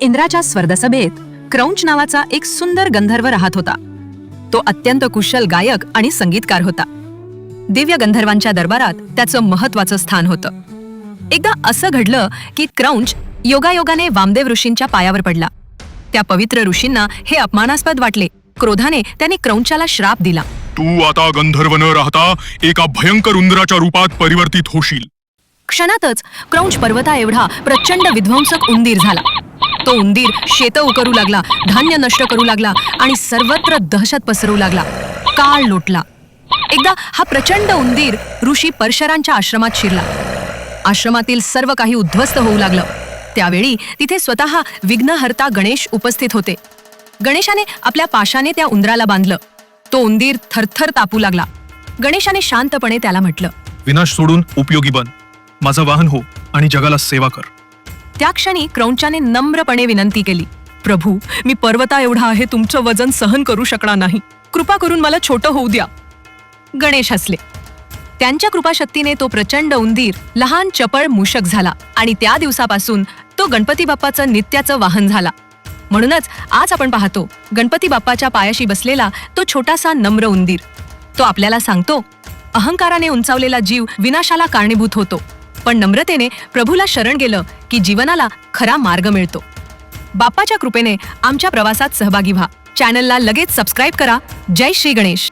इंद्राच्या स्वर्गसभेत क्रौंच नावाचा एक सुंदर गंधर्व राहत होता. तो अत्यंत कुशल गायक आणि संगीतकार होता. दिव्य गंधर्वांच्या दरबारात त्याचं महत्वाचं स्थान होतं. एकदा असं घडलं की क्रौंच योगायोगाने वामदेव ऋषींच्या पायावर पडला. त्या पवित्र ऋषींना हे अपमानास्पद वाटले. क्रोधाने त्यांनी क्रौंचाला श्राप दिला. तू आता गंधर्व न राहता एका भयंकर उंदराच्या रूपात परिवर्तित होशील. क्षणातच क्रौंच पर्वता एवढा प्रचंड विध्वंसक उंदीर झाला. तो उंदीर शेत उकरू लागला धान्य नष्ट करू लागला आणि सर्वत्र दहशत पसरू लागला. काळ लोटला. एकदा हा प्रचंड उंदीर ऋषी परशरांच्या आश्रमात शिरला. आश्रमातील सर्व काही उद्ध्वस्त होऊ लागलं. त्यावेळी तिथे स्वतः विघ्नहर्ता गणेश उपस्थित होते. गणेशाने आपल्या पाशाने त्या उंदराला बांधलं. तो उंदीर थरथर तापू लागला. गणेशाने शांतपणे त्याला म्हटलं विनाश सोडून उपयोगी बन. माझं वाहन हो आणि जगाला सेवा कर. त्या क्षणी क्रौंचाने नम्रपणे विनंती केली प्रभू मी पर्वता एवढा आहे तुमचं वजन सहन करू शकणार नाही. कृपा करून मला छोटं होऊ द्या. गणेश हसले. त्यांच्या कृपाशक्तीने तो प्रचंड उंदीर लहान चपळ मूषक झाला आणि त्या दिवसापासून तो गणपती बाप्पाचं नित्याचं वाहन झाला. म्हणूनच आज आपण पाहतो गणपती बाप्पाच्या पायाशी बसलेला तो छोटासा नम्र उंदीर. तो आपल्याला सांगतो अहंकाराने उंचावलेला जीव विनाशाला कारणीभूत होतो. पण नम्रतेने प्रभूला शरण गेलं की जीवनाला खरा मार्ग मिळतो. बाप्पाच्या कृपेने आमच्या प्रवासात सहभागी व्हा. चॅनलला लगेच सबस्क्राईब करा. जय श्री गणेश.